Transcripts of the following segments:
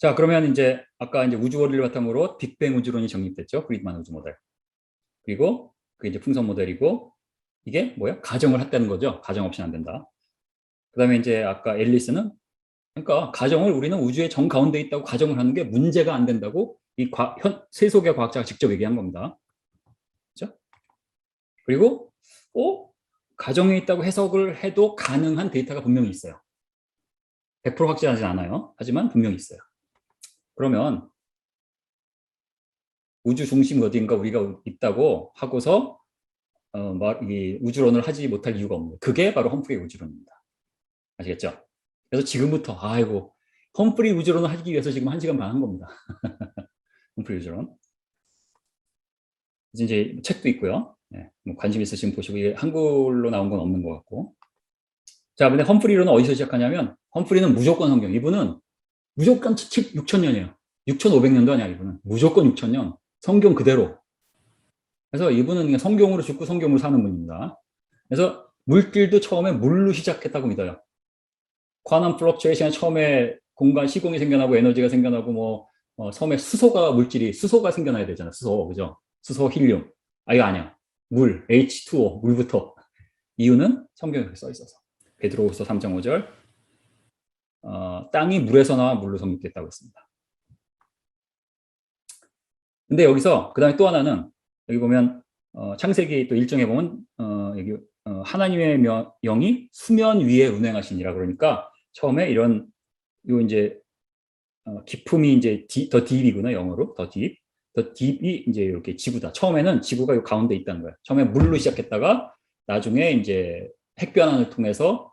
자, 그러면 이제 아까 이제 우주 원리를 바탕으로 빅뱅 우주론이 정립됐죠. 프리드만 우주 모델. 그리고 그게 이제 풍선 모델이고 이게 뭐야? 가정을 했다는 거죠. 가정 없이는 안 된다. 그다음에 이제 아까 앨리스는 그러니까 가정을 우리는 우주의 정 가운데 있다고 가정을 하는 게 문제가 안 된다고 이 과, 현, 세속의 과학자가 직접 얘기한 겁니다. 그렇죠? 그리고 어? 가정에 있다고 해석을 해도 가능한 데이터가 분명히 있어요. 100% 확실하지 않아요. 하지만 분명히 있어요. 그러면 우주 중심 어딘가 우리가 있다고 하고서 어, 말, 이 우주론을 하지 못할 이유가 없는 거예요. 그게 바로 험프리 우주론입니다. 아시겠죠? 그래서 지금부터 아이고 험프리 우주론을 하기 위해서 지금 한 시간 반 한 겁니다. 험프리 우주론. 이제 책도 있고요. 네, 뭐 관심 있으시면 보시고 이게 한글로 나온 건 없는 것 같고. 자, 근데 험프리론은 어디서 시작하냐면 험프리는 무조건 성경. 이분은 무조건 6천년이에요. 6,500년도 아니야, 이분은. 무조건 6천년. 성경 그대로. 그래서 이분은 그냥 성경으로 죽고 성경으로 사는 분입니다. 그래서 물질도 처음에 물로 시작했다고 믿어요. 쿼넌 플럭츄에이션에 처음에 공간, 시공이 생겨나고 에너지가 생겨나고 뭐 어, 섬에 수소가 물질이 수소가 생겨나야 되잖아. 수소, 그죠? 수소, 힐륨. 아, 이거 아니야. 물, H2O, 물부터. 이유는 성경에 써 있어서. 베드로후서 3장 5절. 어, 땅이 물에서 나와 물로 성립됐다고 했습니다. 근데 여기서 그 다음에 또 하나는 여기 보면 어, 창세기 또 일정에 보면 어, 여기 어, 하나님의 명, 영이 수면 위에 운행하시니라 그러니까 처음에 이런 요 이제 어, 기품이 이제 디, 더 딥이구나 영어로 더 딥. 더 딥이 이제 이렇게 지구다. 처음에는 지구가 요 가운데 있다는 거예요. 처음에 물로 시작했다가 나중에 이제 핵변환을 통해서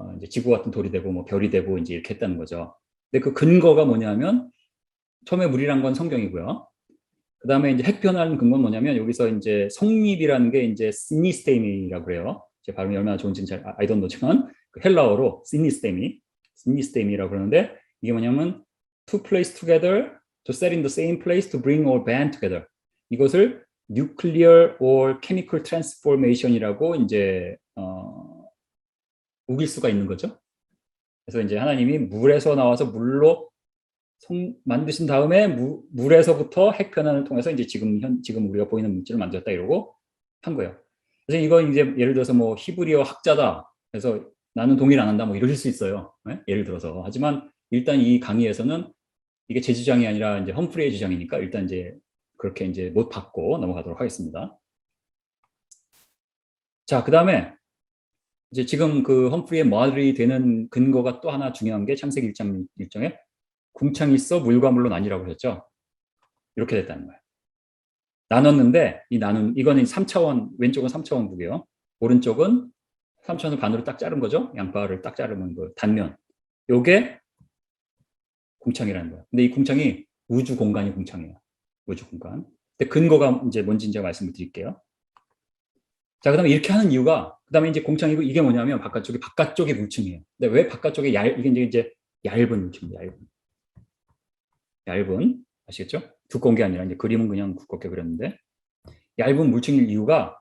어, 이제 지구 같은 돌이 되고 뭐 별이 되고 이제 이렇게 했다는 거죠. 근데 그 근거가 뭐냐면 처음에 물이란 건 성경이고요. 그 다음에 이제 핵변환 근거는 뭐냐면 여기서 이제 성립이라는 게 이제 시니스테미라고 그래요. 제 발음이 얼마나 좋은지는 잘 아이던 노지만 그 헬라어로 시니스테미, 시니스테미라고 그러는데 이게 뭐냐면 to place together, to set in the same place, to bring all band together. 이것을 nuclear or chemical transformation이라고 이제 어, 우길 수가 있는 거죠. 그래서 이제 하나님이 물에서 나와서 물로 성, 만드신 다음에 무, 물에서부터 핵 변환을 통해서 이제 지금 현 지금 우리가 보이는 물질을 만들었다 이러고 한 거예요. 그래서 이거 이제 예를 들어서 뭐 히브리어 학자다. 그래서 나는 동의를 안 한다. 뭐 이러실 수 있어요. 네? 예를 들어서 하지만 일단 이 강의에서는 이게 제 주장이 아니라 이제 험프리의 주장이니까 일단 이제 그렇게 이제 못 받고 넘어가도록 하겠습니다. 자, 그 다음에 이제 지금 그 험프리의 말이 되는 근거가 또 하나 중요한 게 창세기 1장 일정에 궁창이 있어 물과 물로 나뉘라고 했죠. 이렇게 됐다는 거예요. 나눴는데 이 나눈 이거는 3차원 왼쪽은 3차원 구고요. 오른쪽은 3차원을 반으로 딱 자른 거죠. 양파를 딱 자르면 그 단면. 요게 궁창이라는 거예요. 근데 이 궁창이 우주 공간이 궁창이에요. 우주 공간. 근데 근거가 이제 뭔지 제가 말씀을 드릴게요. 자, 그 다음에 이렇게 하는 이유가 그 다음에 이제 공창이고 이게 뭐냐면 바깥쪽이 바깥쪽의 물층이에요. 근데 왜 바깥쪽에 얇 이게 이제 얇은 물층입니다. 얇은. 얇은 아시겠죠? 두꺼운 게 아니라 이제 그림은 그냥 두껍게 그렸는데 얇은 물층일 이유가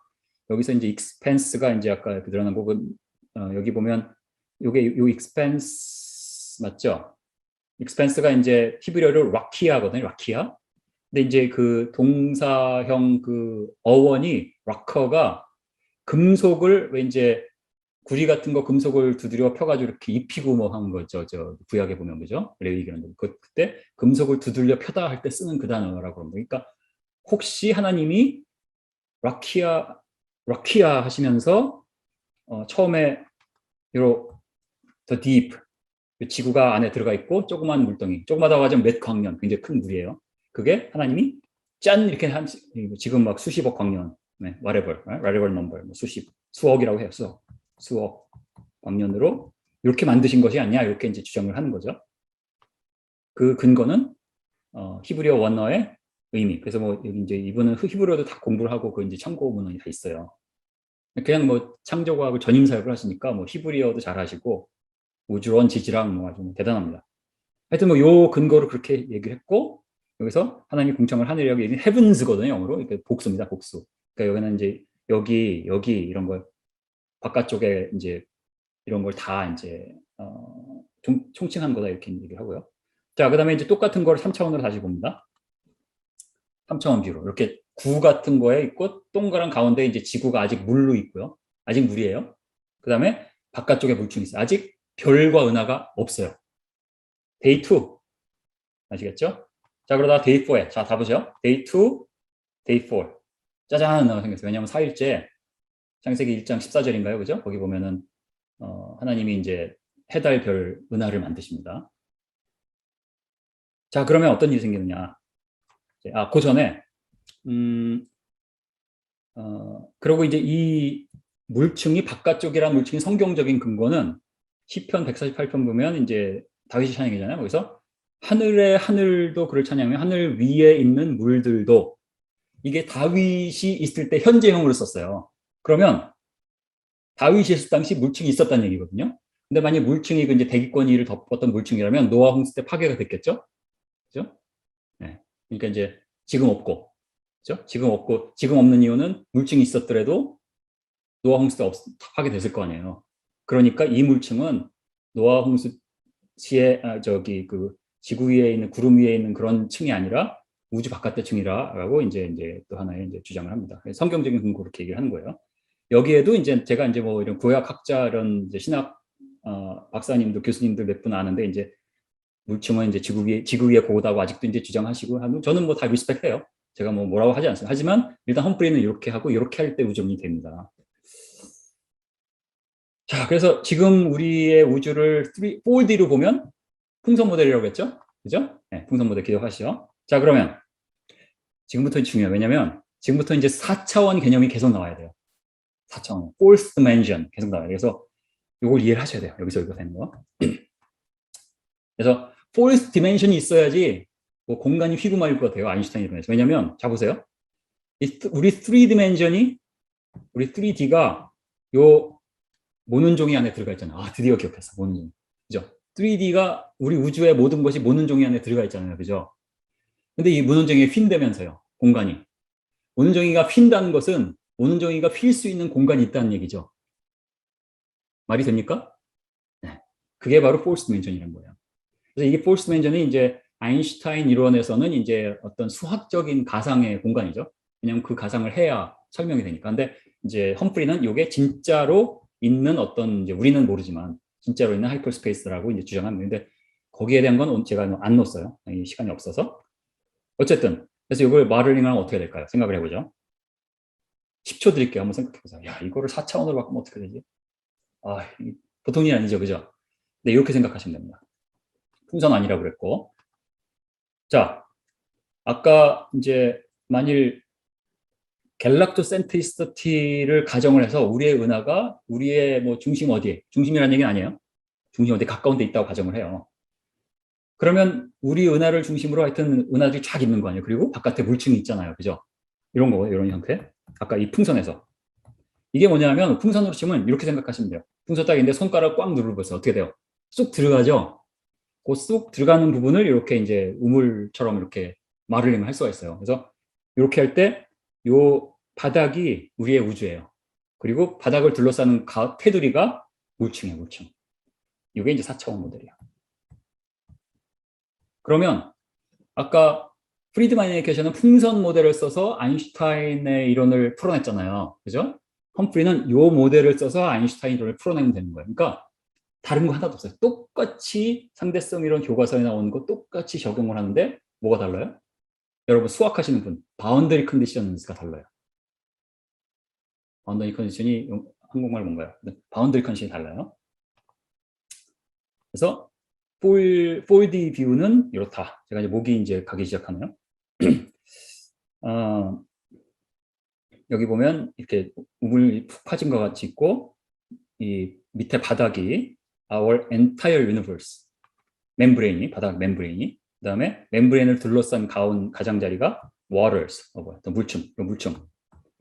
여기서 이제 expense가 이제 아까 그 드러난 거 어, 여기 보면 요게 요 expense 맞죠? expense가 이제 히브리어로 라키아거든요. 라키아. 근데 이제 그 동사형 그 어원이 락커가 금속을 왜 이제 구리 같은 거 금속을 두드려 펴가지고 이렇게 입히고 뭐 한 거죠. 저 구약에 보면 그죠? 레위기는 그, 그때 금속을 두들려 펴다 할 때 쓰는 그 단어라고 합니다. 그러니까 혹시 하나님이 라키아 라키아 하시면서 어, 처음에 요로 더 딥, 지구가 안에 들어가 있고 조그만 물덩이, 조그마다고 하자면 몇 광년, 굉장히 큰 물이에요. 그게 하나님이 짠 이렇게 한 지금 막 수십억 광년, 네, whatever, whatever number, 뭐 수십, 수억이라고 해요, 수억, 수억 광년으로 이렇게 만드신 것이 아니냐 이렇게 이제 주장을 하는 거죠. 그 근거는 어, 히브리어 원어의 의미. 그래서 뭐 여기 이제 이분은 히브리어도 다 공부를 하고 그 이제 참고 문헌이 다 있어요. 그냥 뭐 창조과학을 전임 사역을 하시니까 뭐 히브리어도 잘하시고 우주론 지지랑 뭐 아주 대단합니다. 하여튼 뭐 요 근거로 그렇게 얘기를 했고 여기서 하나님이 궁창을 하늘이라고 얘기는 헤븐스거든요 영어로 이렇게 복수입니다 복수. 그러니까 여기는 이제 여기 여기 이런 걸 바깥쪽에 이제 이런 걸 다 이제 어, 총, 총칭한 거다 이렇게 얘기를 하고요. 자, 그 다음에 이제 똑같은 걸 3차원으로 다시 봅니다. 3차원 뷰로. 이렇게 구 같은 거에 있고, 동그란 가운데 이제 지구가 아직 물로 있고요. 아직 물이에요. 그 다음에 바깥쪽에 물층이 있어요. 아직 별과 은하가 없어요. 데이 2. 아시겠죠? 자, 그러다 데이 4에. 자, 다 보세요. 데이 2, 데이 4. 짜잔 은하가 생겼어요. 왜냐하면 4일째 창세기 1장 14절인가요? 그죠? 거기 보면은 어, 하나님이 이제 해달 별 은하를 만드십니다. 자, 그러면 어떤 일이 생기느냐? 아, 그 전에 음, 어, 그리고 이제 이 물층이 바깥쪽이란 물층이 성경적인 근거는 시편 148편 보면 이제 다윗이 찬양이잖아요. 거기서 하늘의 하늘도 그를 찬양하며 하늘 위에 있는 물들도 이게 다윗이 있을 때 현재형으로 썼어요. 그러면 다윗이 있을 당시 물층이 있었다는 얘기거든요. 근데 만약 물층이 그 이제 대기권 위를 덮었던 물층이라면 노아 홍수 때 파괴가 됐겠죠? 그죠? 네. 그러니까 이제 지금 없고, 그죠? 지금 없고, 지금 없는 이유는 물층이 있었더라도 노아 홍수 때 없, 파괴됐을 거 아니에요. 그러니까 이 물층은 노아 홍수 시에 아, 저기 그 지구 위에 있는 구름 위에 있는 그런 층이 아니라 우주 바깥의 층이라고 이제 이제 또 하나의 이제 주장을 합니다. 성경적인 근거로 이렇게 얘기를 하는 거예요. 여기에도 이제 제가 이제 뭐 이런 구약학자 이런 이제 신학 어, 박사님도 교수님들 몇 분 아는데 이제 물층은 이제 지구 위에 지구 위에 고다고 아직도 이제 주장하시고 하는 저는 뭐 다 리스펙해요. 제가 뭐 뭐라고 하지 않습니다. 하지만 일단 험프리는 이렇게 하고 이렇게 할 때 우주론이 됩니다. 자, 그래서 지금 우리의 우주를 3, 4D로 보면 풍선 모델이라고 했죠? 그죠? 네, 풍선 모델 기억하시죠? 자, 그러면 지금부터 중요해요. 왜냐면 지금부터 이제 4차원 개념이 계속 나와야 돼요. 4차원, fourth dimension 계속 나와요. 그래서 이걸 이해를 하셔야 돼요. 여기서 이거 되는 거. 그래서 fourth dimension이 있어야지 뭐 공간이 휘구말릴 것 같아요. 아인슈타인 이론에서. 왜냐면 자 보세요. 우리 3dimension이 우리 3D가 요 모는종이 안에 들어가 있잖아요. 아, 드디어 기억했어. 모는종. 그죠? 3D가 우리 우주의 모든 것이 모는종이 안에 들어가 있잖아요. 그죠? 근데 이 모는종이 휜다면서요. 공간이. 모는종이가 휜다는 것은 모는종이가 휠 수 있는 공간이 있다는 얘기죠. 말이 됩니까? 네. 그게 바로 포스 디멘션이라는 거예요. 그래서 이게 포스 디멘션이 이제 아인슈타인 이론에서는 이제 어떤 수학적인 가상의 공간이죠. 왜냐하면 그 가상을 해야 설명이 되니까. 근데 이제 험프리는 이게 진짜로 있는 어떤 이제 우리는 모르지만 진짜로 있는 하이퍼스페이스라고 이제 주장합니다. 근데 거기에 대한 건 제가 안 넣었어요. 시간이 없어서. 어쨌든 그래서 이걸 마를링 하면 어떻게 될까요? 생각을 해보죠. 10초 드릴게요. 한번 생각해 보세요. 야, 이거를 4차원으로 바꾸면 어떻게 되지? 아, 보통 일 아니죠. 그죠? 네, 이렇게 생각하시면 됩니다. 풍선 아니라고 그랬고. 자, 아까 이제 만일 갤락토 센트리스티를 가정을 해서 우리의 은하가 우리의 뭐 중심 어디에 중심이라는 얘기는 아니에요. 중심 어디에 가까운 데 있다고 가정을 해요. 그러면 우리 은하를 중심으로 하여튼 은하들이 쫙 있는 거 아니에요. 그리고 바깥에 물층이 있잖아요. 그죠? 이런 거, 이런 형태. 아까 이 풍선에서. 이게 뭐냐면 풍선으로 치면 이렇게 생각하시면 돼요. 풍선 딱 있는데 손가락 꽉 누르면서 어떻게 돼요? 쑥 들어가죠? 그쑥 들어가는 부분을 이렇게 이제 우물처럼 이렇게 마를링을 할 수가 있어요. 그래서 이렇게 할 때 요 바닥이 우리의 우주예요. 그리고 바닥을 둘러싸는 가, 테두리가 물층이에요, 물층. 이게 이제 4차원 모델이야. 그러면 아까 프리드만 애니케이션은 풍선 모델을 써서 아인슈타인의 이론을 풀어냈잖아요. 그죠? 험프리는 요 모델을 써서 아인슈타인 이론을 풀어내면 되는 거예요. 그러니까 다른 거 하나도 없어요. 똑같이 상대성 이론 교과서에 나오는 거 똑같이 적용을 하는데 뭐가 달라요? 여러분 수학하시는 분 바운더리 컨디션스가 달라요. 바운더리 컨디션이 한국말 뭔가요? 바운더리 컨디션이 달라요. 그래서 4D 뷰는 이렇다. 제가 이제 목이 이제 가기 시작하네요. 어, 여기 보면 이렇게 우물 푹 파진 것 같이 있고 이 밑에 바닥이 our entire universe 멤브레인이 바닥 멤브레인이 그 다음에 멤브레인을 둘러싼 가운 가장자리가 waters, 어, 뭐야, 물층, 요 물층.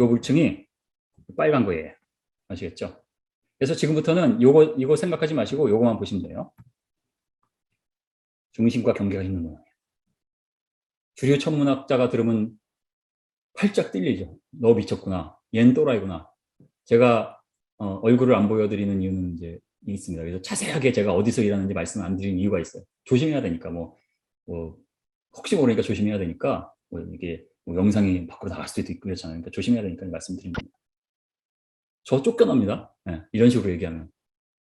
요 물층이 빨간 거예요. 아시겠죠? 그래서 지금부터는 요거, 이거 생각하지 마시고 요거만 보시면 돼요. 중심과 경계가 있는 모양이에요. 주류 천문학자가 들으면 활짝 뛸리죠. 너 미쳤구나. 얜 또라이구나. 제가 어, 얼굴을 안 보여드리는 이유는 이제 있습니다. 그래서 자세하게 제가 어디서 일하는지 말씀 안 드리는 이유가 있어요. 조심해야 되니까 뭐 뭐 혹시 모르니까 조심해야 되니까 뭐 이게 뭐 영상이 밖으로 나갈 수도 있고 그렇잖아요. 그러니까 조심해야 되니까 말씀드린 겁니다. 저 쫓겨납니다. 예, 이런 식으로 얘기하면.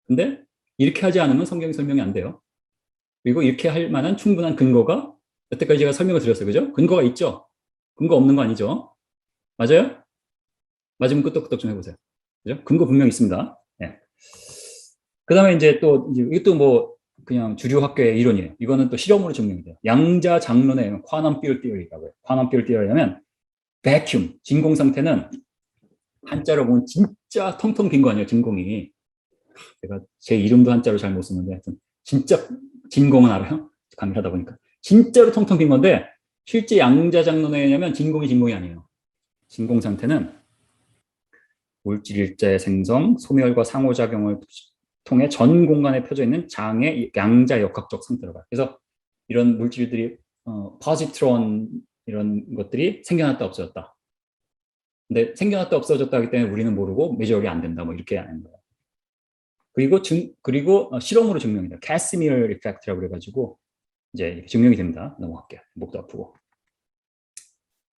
근데 이렇게 하지 않으면 성경 설명이 안 돼요. 그리고 이렇게 할 만한 충분한 근거가 여태까지 제가 설명을 드렸어요. 그죠? 근거가 있죠? 근거 없는 거 아니죠? 맞아요? 맞으면 끄떡끄떡 좀 해보세요. 그죠? 근거 분명 있습니다. 예. 그 다음에 이제 또, 이것도 뭐, 그냥 주류 학교의 이론이에요. 이거는 또 실험으로 증명이 돼요. 양자 장론의 쿼넌 필 띠어리라고 해요. 쿼넌 필 띠어리라면, vacuum, 진공 상태는 한자로 보면 진짜 텅텅 빈 거 아니에요, 진공이. 제가 제 이름도 한자로 잘 못 쓰는데, 하여튼, 진짜 진공은 알아요? 강의를 하다 보니까. 진짜로 텅텅 빈 건데, 실제 양자 장론에 의하면 진공이 진공이 아니에요. 진공 상태는 물질 일자의 생성, 소멸과 상호작용을 통해 전 공간에 펴져 있는 장의 양자 역학적 상태로 봐요. 그래서 이런 물질들이 어, 포지트론 이런 것들이 생겨났다 없어졌다. 근데 생겨났다 없어졌다 하기 때문에 우리는 모르고 매저리 안 된다. 뭐 이렇게 하는 거예요. 그리고 증 그리고 어, 실험으로 증명이다. 캐스미어 이펙트라고 그래가지고 이제 증명이 됩니다. 넘어갈게요. 목도 아프고.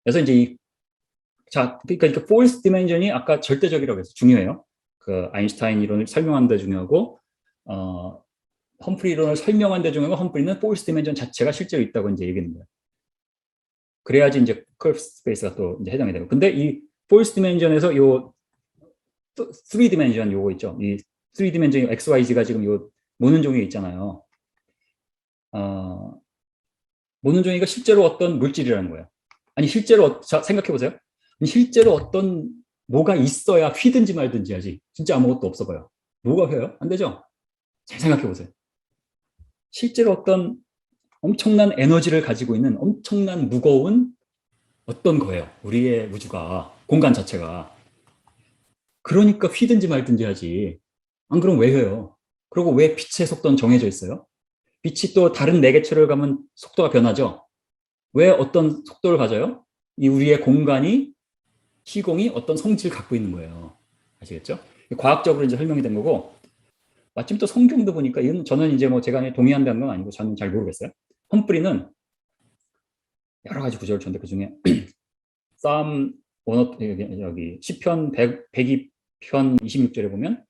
그래서 이제 이 자, 그러니까 포스 디멘전이 아까 절대적이라고 해서 중요해요. 그 아인슈타인 이론을 설명하는 데 중요하고 어 험프리 이론을 설명하는 데 중요하고 험프리는 디멘전 자체가 실제로 있다고 이제 얘기하는 거예요. 그래야지 이제 커브 스페이스가 또 이제 해당이 되고. 근데 이 포스 디멘전에서 요3 디멘전 요거 있죠. 이 3 디멘전 XYZ가 지금 요 모는 종이 있잖아요. 어 모는 종이가 실제로 어떤 물질이라는 거예요. 아니 실제로 자, 생각해 보세요. 실제로 어떤 뭐가 있어야 휘든지 말든지 하지. 진짜 아무것도 없어 봐요. 뭐가 휘어요? 안 되죠? 잘 생각해 보세요. 실제로 어떤 엄청난 에너지를 가지고 있는 엄청난 무거운 어떤 거예요. 우리의 우주가, 공간 자체가. 그러니까 휘든지 말든지 하지. 안 그럼 왜 휘어요? 그리고 왜 빛의 속도는 정해져 있어요? 빛이 또 다른 네 개체를 가면 속도가 변하죠? 왜 어떤 속도를 가져요? 이 우리의 공간이 시공이 어떤 성질을 갖고 있는 거예요. 아시겠죠? 과학적으로 이제 설명이 된 거고, 마침 또 성경도 보니까, 이건 저는 이제 뭐 제가 동의한다는 건 아니고, 저는 잘 모르겠어요. 험프리는 여러 가지 구절을 줬는데, 그 중에, 쌈, 원어, 여기, 시편 100, 102편 26절에 보면,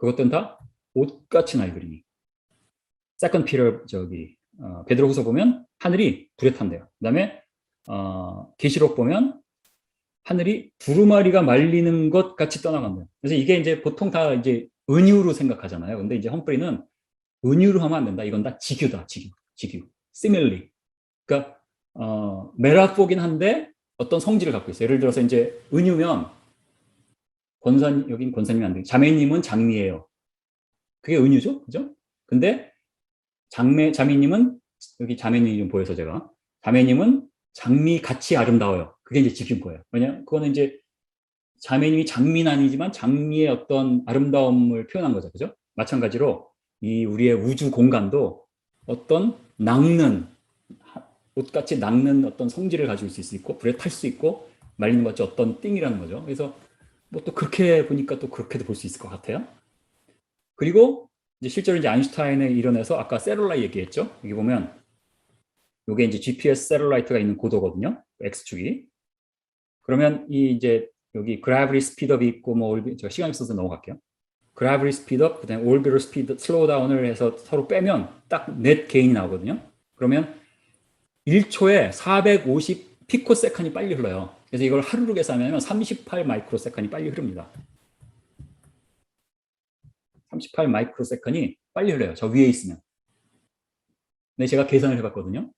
그것들은 다 옷같이 날 그림이. 세컨 피를 저기, 어, 베드로후서 보면 하늘이 불에 탄대요. 그 다음에, 어, 계시록 보면 하늘이 두루마리가 말리는 것 같이 떠나간다. 그래서 이게 이제 보통 다 이제 은유로 생각하잖아요. 근데 이제 험프리는 은유로 하면 안 된다. 이건 다 직유다. 직유. 직유. 시밀리. 그러니까 어, 메라포긴 한데 어떤 성질을 갖고 있어요. 예를 들어서 이제 은유면 권산 여긴 권사님이 안 돼. 자매님은 장미예요. 그게 은유죠. 그죠? 근데 장매 자매님은 여기 자매님이 좀 보여서 제가 자매님은 장미 같이 아름다워요. 그게 이제 지킨 거예요. 왜냐? 그거는 이제 자매님이 장미는 아니지만 장미의 어떤 아름다움을 표현한 거죠. 그죠? 마찬가지로 이 우리의 우주 공간도 어떤 낚는 옷같이 낚는 어떤 성질을 있을 수 있고 불에 탈 수 있고 말리는 것 같이 어떤 띵이라는 거죠. 그래서 뭐 또 그렇게 보니까 또 그렇게도 볼 수 있을 것 같아요. 그리고 이제 실제로 이제 아인슈타인의 이론에서 아까 세룰라 얘기했죠. 여기 보면 이게 이제 GPS 세룰라이트가 있는 고도거든요. X축이. 그러면 이 이제 여기 gravity speedup이 있고 뭐 올비, 제가 시간 있어서 넘어갈게요. gravity speedup, 그다음에 orbital speed, slowdown을 해서 서로 빼면 딱 net gain이 나오거든요. 그러면 1초에 450 피코 세컨이 빨리 흘러요. 그래서 이걸 하루로 계산하면 38 마이크로 세컨이 빨리 흐릅니다. 38 마이크로 세컨이 빨리 흘러요. 저 위에 있으면. 근데 제가 계산을 해봤거든요.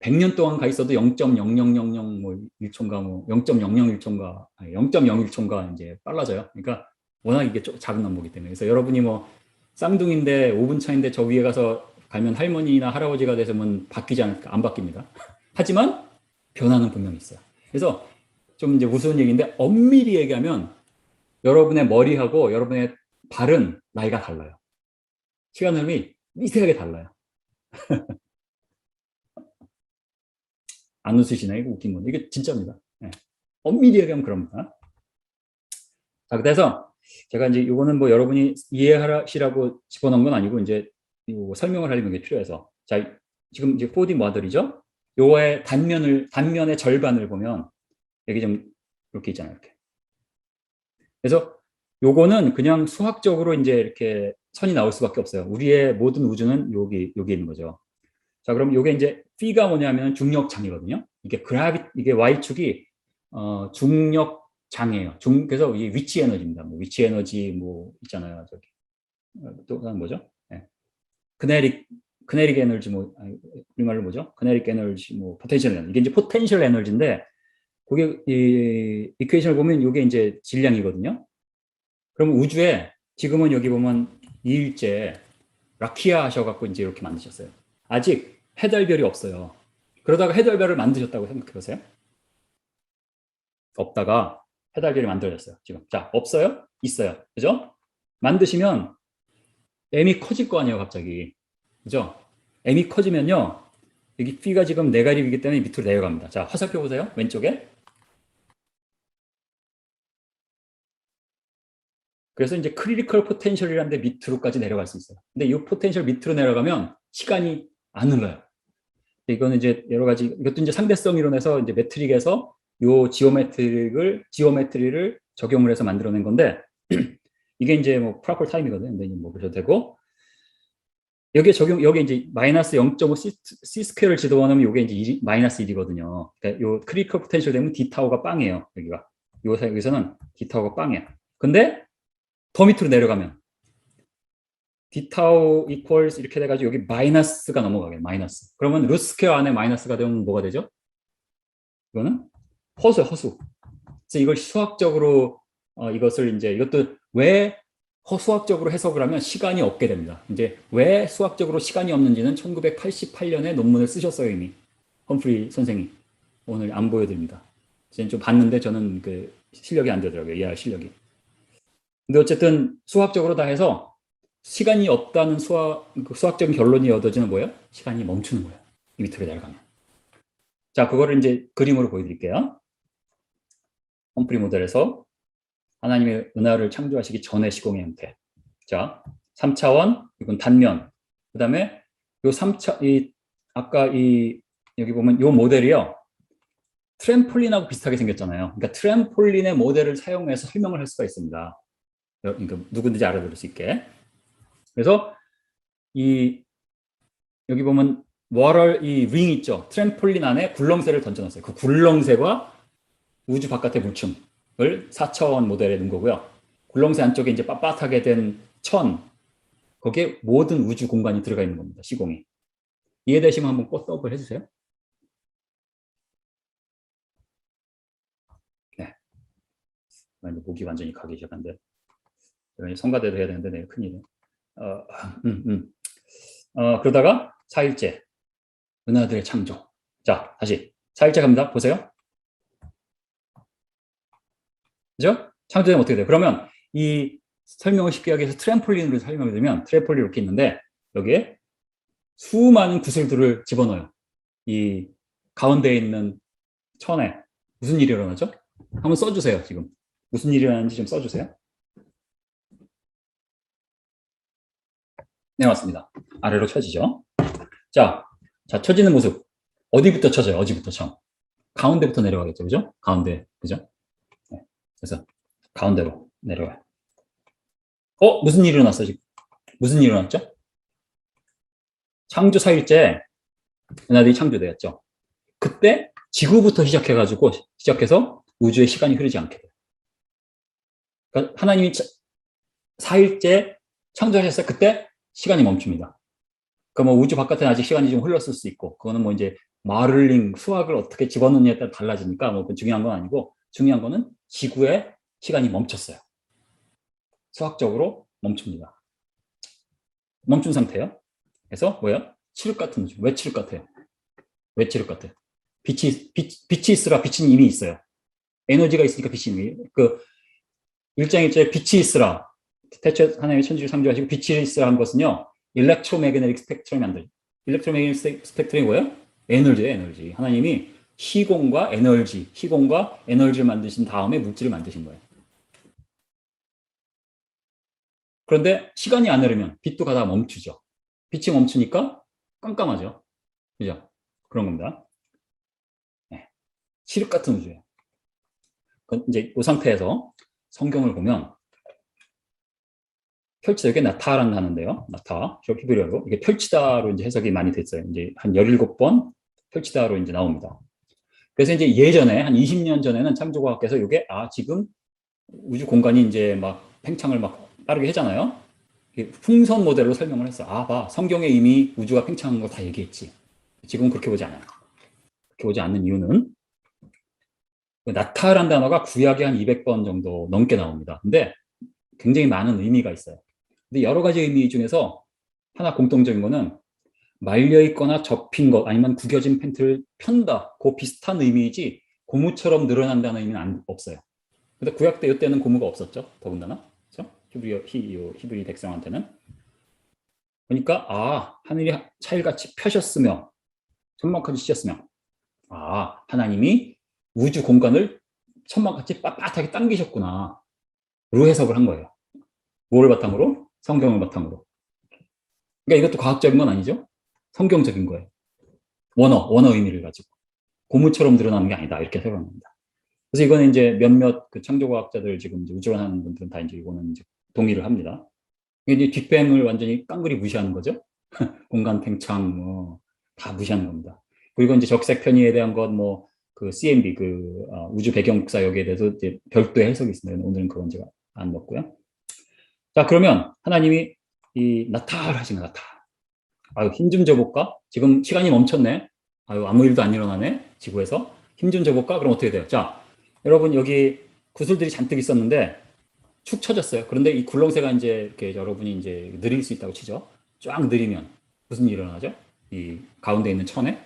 100년 동안 가 있어도 0.0000 뭐 1초인가 뭐 0.001초인가 0.01초인가 이제 빨라져요. 그러니까 워낙 이게 작은 남보기 때문에 그래서 여러분이 뭐 쌍둥이인데 5분 차인데 저 위에 가서 가면 할머니나 할아버지가 돼서면 바뀌지 않을까 안 바뀝니다. 하지만 변화는 분명히 있어요. 그래서 좀 이제 무서운 얘기인데 엄밀히 얘기하면 여러분의 머리하고 여러분의 발은 나이가 달라요. 시간 흐름이 미세하게 달라요. 안 웃으시나요? 이거 웃긴 건데. 이게 진짜입니다. 네. 엄밀히 얘기하면 그럽니다. 자, 그래서 제가 이제 이거는 뭐 여러분이 이해하시라고 집어넣은 건 아니고 이제 설명을 하려면 이게 필요해서. 자, 지금 이제 4D 모델이죠. 요의 단면을 단면의 절반을 보면 여기 좀 이렇게 있잖아요. 이렇게. 그래서 요거는 그냥 수학적으로 이제 이렇게 선이 나올 수밖에 없어요. 우리의 모든 우주는 여기 여기 있는 거죠. 자, 그럼 요게 이제 P가 뭐냐면 중력 장이거든요. 이게 그라비 이게 y축이 어, 중력 장이에요. 중 그래서 이 위치 에너지입니다. 뭐 위치 에너지 뭐 있잖아요. 저기 어, 또 뭐죠? 네. 그네릭 그네릭 에너지 뭐 우리말로 뭐죠? 그네릭 에너지 뭐 포텐셜 에너지 이게 이제 포텐셜 에너지인데 그게 이 이퀘이션을 보면 이게 이제 질량이거든요. 그럼 우주에 지금은 여기 보면 이일째 라키아 하셔갖고 이제 이렇게 만드셨어요. 아직 해달별이 없어요. 그러다가 해달별을 만드셨다고 생각해 보세요. 없다가 해달별이 만들어졌어요. 지금 자 없어요? 있어요. 그죠? 만드시면 m이 커질 거 아니에요, 갑자기. 그죠? m이 커지면요. 여기 P가 지금 네가립이기 때문에 밑으로 내려갑니다. 자, 화살표 보세요. 왼쪽에. 그래서 이제 크리티컬 포텐셜이라는 데 밑으로까지 내려갈 수 있어요. 근데 이 포텐셜 밑으로 내려가면 시간이 안 흘러요. 이거는 이제 여러 가지 이것도 이제 상대성 이론에서 이제 매트릭에서 요 지오메트릭을 지오메트리를 적용을 해서 만들어낸 건데 이게 이제 뭐 프라폴 타임이거든요. 근데 뭐 그래도 되고 여기에 적용 여기 이제 마이너스 0.5 C, 스퀘어를 지도하면 요게 이제 1, 마이너스 1이거든요. 그러니까 요 크리티컬 포텐셜 되면 D 타워가 빵이에요. 여기가 요 여기서는 D 타워가 빵이야. 근데 더 밑으로 내려가면 D 타워 equals 이렇게 돼가지고 여기 마이너스가 넘어가게 마이너스. 그러면 루트 스퀘어 안에 마이너스가 되면 뭐가 되죠? 이거는 허수야 허수. 그래서 이걸 수학적으로 어, 이것을 이제 이것도 왜 허수학적으로 해석을 하면 시간이 없게 됩니다. 이제 왜 수학적으로 시간이 없는지는 1988년에 논문을 쓰셨어요 이미 험프리 선생이 오늘 안 보여드립니다. 저는 좀 봤는데 저는 그 실력이 안 되더라고요 이해할 실력이. 근데 어쨌든 수학적으로 다 해서 시간이 없다는 수학 그 수학적인 결론이 얻어지는 뭐예요? 시간이 멈추는 거예요. 이 밑으로 내려가면. 자 그거를 이제 그림으로 보여드릴게요. 험프리 모델에서 하나님의 은하를 창조하시기 전의 시공의 형태. 자, 3차원, 이건 단면. 그 다음에 요 3차, 이, 아까 이, 여기 보면 요 모델이요. 트램폴린하고 비슷하게 생겼잖아요. 그러니까 트램폴린의 모델을 사용해서 설명을 할 수가 있습니다. 그러니까 누구든지 알아들을 수 있게. 그래서 이, 여기 보면 워럴 이링 있죠. 트램폴린 안에 굴렁쇠를 던져놨어요. 그 굴렁쇠가 우주 바깥의 물층. 을 4차원 모델에 넣은 거고요. 굴렁쇠 안쪽에 이제 빳빳하게 된 천, 거기에 모든 우주 공간이 들어가 있는 겁니다. 시공이. 이해되시면 한번 꽃 더블 해주세요. 네. 목이 완전히 가기 시작한데. 성가대도 해야 되는데, 네, 큰일이네. 어, 음, 음. 어, 그러다가 4일째. 은하들의 창조. 자, 다시. 4일째 갑니다. 보세요. 그죠? 창조되면 어떻게 돼요? 그러면 이 설명을 쉽게 하기 위해서 트램폴린으로 설명을 드리면 트램폴린 이렇게 있는데 여기에 수많은 구슬들을 집어넣어요. 이 가운데에 있는 천에 무슨 일이 일어나죠? 한번 써주세요. 지금 무슨 일이 일어나는지 좀 써주세요. 네 맞습니다. 아래로 쳐지죠. 자, 자 쳐지는 모습 어디부터 쳐져요? 어디부터 쳐? 가운데부터 내려가겠죠, 그죠? 가운데, 그죠? 그래서 가운데로 내려와요. 어? 무슨 일이 일어났어 지금? 무슨 일이 일어났죠? 창조 4일째 은하들이 창조되었죠. 그때 지구부터 시작해가지고 시작해서 우주의 시간이 흐르지 않게 돼요. 그러니까 하나님이 4일째 창조하셨어요. 그때 시간이 멈춥니다. 그뭐 우주 바깥에 아직 시간이 좀 흘렀을 수 있고 그거는 뭐 이제 마를링 수학을 어떻게 집어넣느냐에 따라 달라지니까 뭐 중요한 건 아니고 중요한 거는 지구의 시간이 멈췄어요. 수학적으로 멈춥니다. 멈춘 상태예요. 그래서 뭐예요? 칠흑 같은 우주. 왜 칠흑 같아요? 왜 칠흑 같아요? 빛이 빛, 빛이 있으라 빛은 이미 있어요. 에너지가 있으니까 빛이 이미 그 일장일째 빛이 있으라 대체 하나님의 천지를 창조하시고 빛이 있으라 한 것은요. 일렉트로매그네틱 스펙트럼이 안 돼. 일렉트로매그네틱 스펙트럼이 뭐예요? 에너지예요, 에너지. 하나님이 시공과 에너지, 시공과 에너지를 만드신 다음에 물질을 만드신 거예요. 그런데 시간이 안 흐르면 빛도 가다가 멈추죠. 빛이 멈추니까 깜깜하죠. 그죠? 그런 겁니다. 네. 칠흑 같은 우주예요. 그 이제 이 상태에서 성경을 보면 펼치다 이게 나타라는 단어인데요. 나타, 저 히브리어로 이게 펼치다로 이제 해석이 많이 됐어요. 이제 한 17번 펼치다로 이제 나옵니다. 그래서 이제 예전에 한 20년 전에는 창조과학께서 이게 아 지금 우주 공간이 이제 막 팽창을 막 빠르게 하잖아요. 이게 풍선 모델로 설명을 했어. 아, 봐. 성경에 이미 우주가 팽창한 거 다 얘기했지. 지금은 그렇게 보지 않아요. 그렇게 보지 않는 이유는 그 나타란 단어가 구약에 한 200번 정도 넘게 나옵니다. 근데 굉장히 많은 의미가 있어요. 근데 여러 가지 의미 중에서 하나 공통적인 거는 말려 있거나 접힌 것 아니면 구겨진 팬트를 편다. 그 비슷한 의미이지 고무처럼 늘어난다는 의미는 안, 없어요. 근데 구약 때 이때는 고무가 없었죠. 더군다나. 그렇죠? 히브리 히, 히브리 백성한테는. 그러니까 아, 하늘이 차일같이 펴셨으며 천막같이 찢었으며 아, 하나님이 우주 공간을 천막같이 빳빳하게 당기셨구나. 로 해석을 한 거예요. 뭘 바탕으로? 성경을 바탕으로. 그러니까 이것도 과학적인 건 아니죠. 성경적인 거예요. 원어, 원어 의미를 가지고. 고무처럼 드러나는 게 아니다. 이렇게 해석합니다. 그래서 이거는 이제 몇몇 그 창조과학자들 지금 이제 우주론하는 분들은 다 이제 이거는 이제 동의를 합니다. 이제 빅뱅을 완전히 깡그리 무시하는 거죠. 공간 팽창 뭐 다 무시하는 겁니다. 그리고 이제 적색 편의에 대한 것뭐그 CMB 그 어, 우주 배경 복사 여기에 대해서 이제 별도의 해석이 있습니다. 오늘은 그건 제가 안 넣고요. 자 그러면 하나님이 이 나타를 하시는 나타. 아유 힘 좀 줘볼까? 지금 시간이 멈췄네. 아유 아무 일도 안 일어나네 지구에서 힘 좀 줘볼까? 그럼 어떻게 돼요? 자 여러분 여기 구슬들이 잔뜩 있었는데 축 쳐졌어요. 그런데 이 굴렁쇠가 이제 이렇게 여러분이 이제 느릴 수 있다고 치죠. 쫙 느리면 무슨 일이 일어나죠? 이 가운데 있는 천에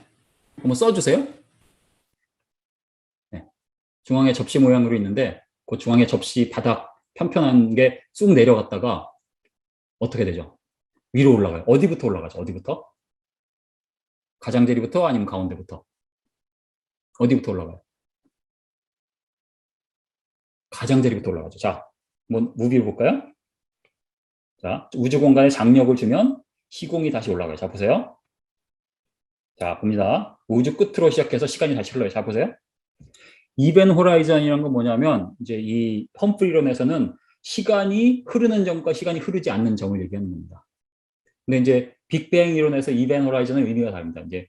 한번 써주세요. 네. 중앙에 접시 모양으로 있는데 그 중앙에 접시 바닥 편편한 게 쑥 내려갔다가 어떻게 되죠? 위로 올라가요. 어디부터 올라가죠? 어디부터? 가장자리부터 아니면 가운데부터? 어디부터 올라가요? 가장자리부터 올라가죠. 자, 한번 무비 볼까요? 자, 우주 공간에 장력을 주면 시공이 다시 올라가요. 자, 보세요. 자, 봅니다. 우주 끝으로 시작해서 시간이 다시 흘러요. 자, 보세요. 이벤 호라이즌이라는 건 뭐냐면, 이제 이 험프리 이론에서는 시간이 흐르는 점과 시간이 흐르지 않는 점을 얘기하는 겁니다. 근데 이제 빅뱅 이론에서 이벤 호라이즌은 의미가 다릅니다. 이제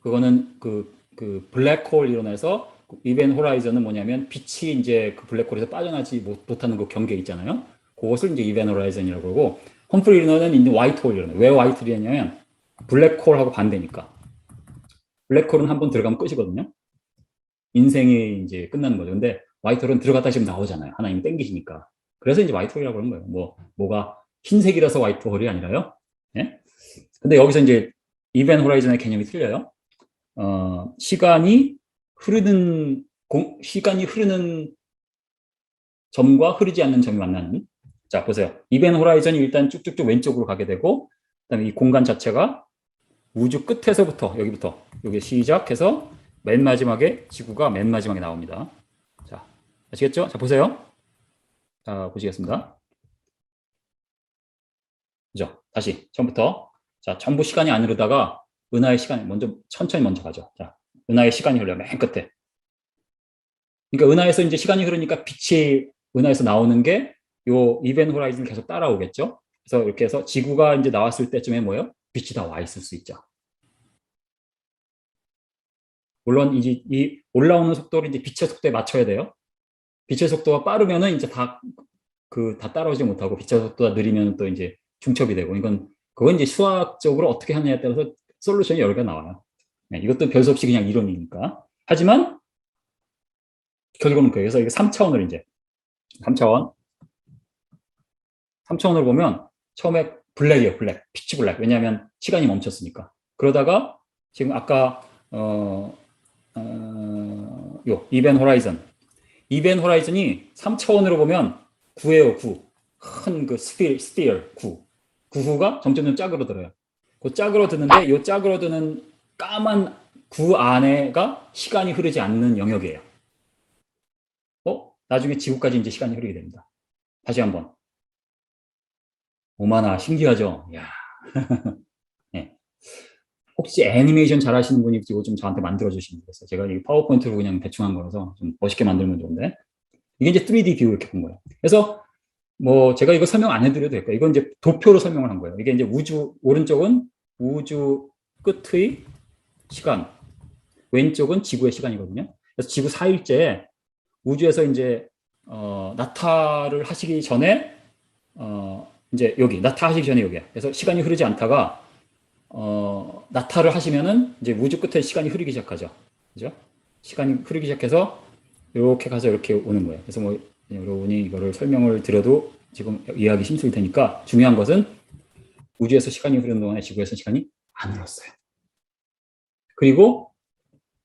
그거는 그, 그 블랙홀 이론에서 이벤 호라이즌은 뭐냐면 빛이 이제 그 블랙홀에서 빠져나지 못, 못하는 그 경계 있잖아요. 그것을 이제 이벤 호라이즌이라고 그러고 험프리 이론은 이제 화이트홀 이론. 왜 화이트홀이냐면 블랙홀하고 반대니까. 블랙홀은 한 번 들어가면 끝이거든요. 인생이 이제 끝나는 거죠. 근데 화이트홀은 들어갔다 지금 나오잖아요. 하나님이 땡기시니까. 그래서 이제 화이트홀이라고 그러는 거예요. 뭐, 뭐가 흰색이라서 화이트홀이 아니라요. 예? 근데 여기서 이제 이벤 호라이즌의 개념이 틀려요. 어, 시간이 흐르는, 공, 시간이 흐르는 점과 흐르지 않는 점이 만나는. 자, 보세요. 이벤 호라이즌이 일단 쭉쭉쭉 왼쪽으로 가게 되고, 그 다음에 이 공간 자체가 우주 끝에서부터, 여기부터, 여기 시작해서 맨 마지막에 지구가 맨 마지막에 나옵니다. 자, 아시겠죠? 자, 보세요. 자, 보시겠습니다. 그죠? 다시, 처음부터. 자, 전부 시간이 안 흐르다가 은하의 시간이 먼저, 천천히 먼저 가죠. 자, 은하의 시간이 흘러요. 맨 끝에. 그러니까 은하에서 이제 시간이 흐르니까 빛이 은하에서 나오는 게 요 이벤 호라이즌 계속 따라오겠죠. 그래서 이렇게 해서 지구가 이제 나왔을 때쯤에 뭐예요? 빛이 다 와 있을 수 있죠. 물론 이제 이 올라오는 속도를 이제 빛의 속도에 맞춰야 돼요. 빛의 속도가 빠르면은 이제 다 그다 따라오지 못하고 빛의 속도가 느리면 또 이제 중첩이 되고 이건 그건 이제 수학적으로 어떻게 하느냐에 따라서 솔루션이 여러 개 나와요. 네, 이것도 별수 없이 그냥 이론이니까. 하지만 결국은. 그래서 이게 3차원을 이제 3차원 3차원으로 보면 처음에 블랙이에요. 블랙. 피치 블랙. 왜냐하면 시간이 멈췄으니까. 그러다가 지금 아까 어, 어, 요 이벤 호라이즌 이벤 호라이즌이 3차원으로 보면 9예요. 9. 큰 그 스피어, 스피어 9. 9후가 점점 짜그러들어요. 그 짜그러드는데 요 짜그러드는 까만 구 안에가 시간이 흐르지 않는 영역이에요. 어? 나중에 지구까지 이제 시간이 흐르게 됩니다. 다시 한번. 오마나 신기하죠? 야. 네. 혹시 애니메이션 잘 하시는 분이 이거 좀 저한테 만들어 주시면 되겠어요. 제가 이 파워포인트로 그냥 대충 한 거라서 좀 멋있게 만들면 좋은데 이게 이제 3D 뷰 이렇게 본 거예요. 그래서 뭐 제가 이거 설명 안 해드려도 될까요? 이건 이제 도표로 설명을 한 거예요. 이게 이제 우주 오른쪽은 우주 끝의 시간, 왼쪽은 지구의 시간이거든요. 그래서 지구 4일째 우주에서 이제 어, 나타를 하시기 전에 어, 이제 여기 나타하시기 전에 여기야. 그래서 시간이 흐르지 않다가 어, 나타를 하시면은 이제 우주 끝에 시간이 흐르기 시작하죠. 그죠? 시간이 흐르기 시작해서 이렇게 가서 이렇게 오는 거예요. 그래서 뭐 여러분이 이거를 설명을 드려도 지금 이해하기 힘들 테니까 중요한 것은 우주에서 시간이 흐르는 동안에 지구에서 시간이 안 흘렀어요. 그리고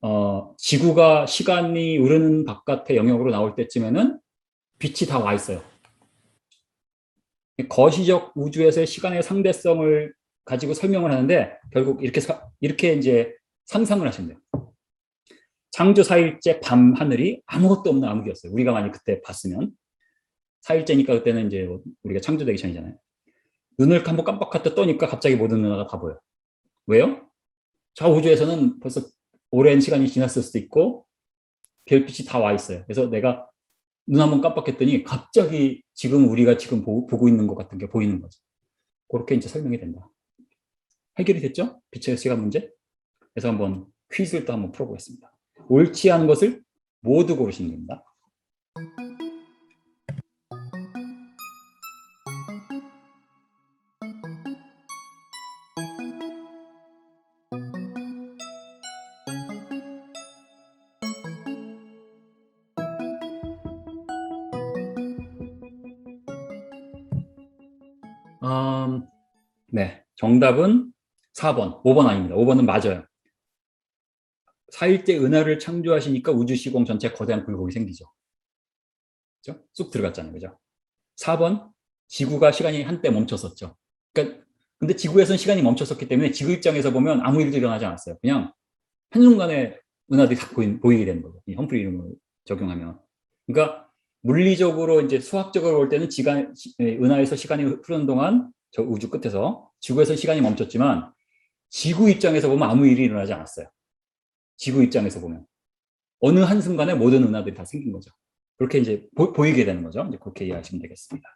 어, 지구가 시간이 흐르는 바깥의 영역으로 나올 때쯤에는 빛이 다 와 있어요. 거시적 우주에서의 시간의 상대성을 가지고 설명을 하는데 결국 이렇게 사- 이렇게 이제 상상을 돼요. 창조 4일째 밤 하늘이 아무것도 없는 암흑이었어요. 우리가 만약 그때 봤으면 4일째니까 그때는 이제 우리가 창조되기 전이잖아요. 눈을 한번 깜빡했다 떠니까 갑자기 모든 누나가 다 보여. 왜요? 저 우주에서는 벌써 오랜 시간이 지났을 수도 있고 별빛이 다 와 있어요. 그래서 내가 눈 한번 깜빡했더니 갑자기 지금 우리가 지금 보, 고 있는 것 같은 게 보이는 거죠. 그렇게 이제 설명이 된다. 해결이 됐죠? 빛의 시간 문제? 그래서 한번 퀴즈를 또 한번 풀어보겠습니다. 옳지 않은 것을 모두 고르시면 됩니다. 음, 네, 정답은 4번, 5번 아닙니다. 5번은 맞아요. 4일째 은하를 창조하시니까 우주 시공 전체 거대한 굴곡이 생기죠. 그죠? 쑥 들어갔잖아요. 그죠? 4번, 지구가 시간이 한때 멈췄었죠. 그러니까 근데 지구에서는 시간이 멈췄었기 때문에 지구 입장에서 보면 아무 일도 일어나지 않았어요. 그냥 한순간에 은하들이 다 보이, 보이게 되는 거죠. 이 험프리 이름을 적용하면. 그러니까 물리적으로 이제 수학적으로 볼 때는 예, 은하에서 시간이 흐르는 동안 저 우주 끝에서 지구에서 시간이 멈췄지만 지구 입장에서 보면 아무 일이 일어나지 않았어요. 지구 입장에서 보면 어느 한순간에 모든 은하들이 다 생긴 거죠. 그렇게 이제 보, 이게 되는 거죠. 이제 그렇게 이해하시면 되겠습니다.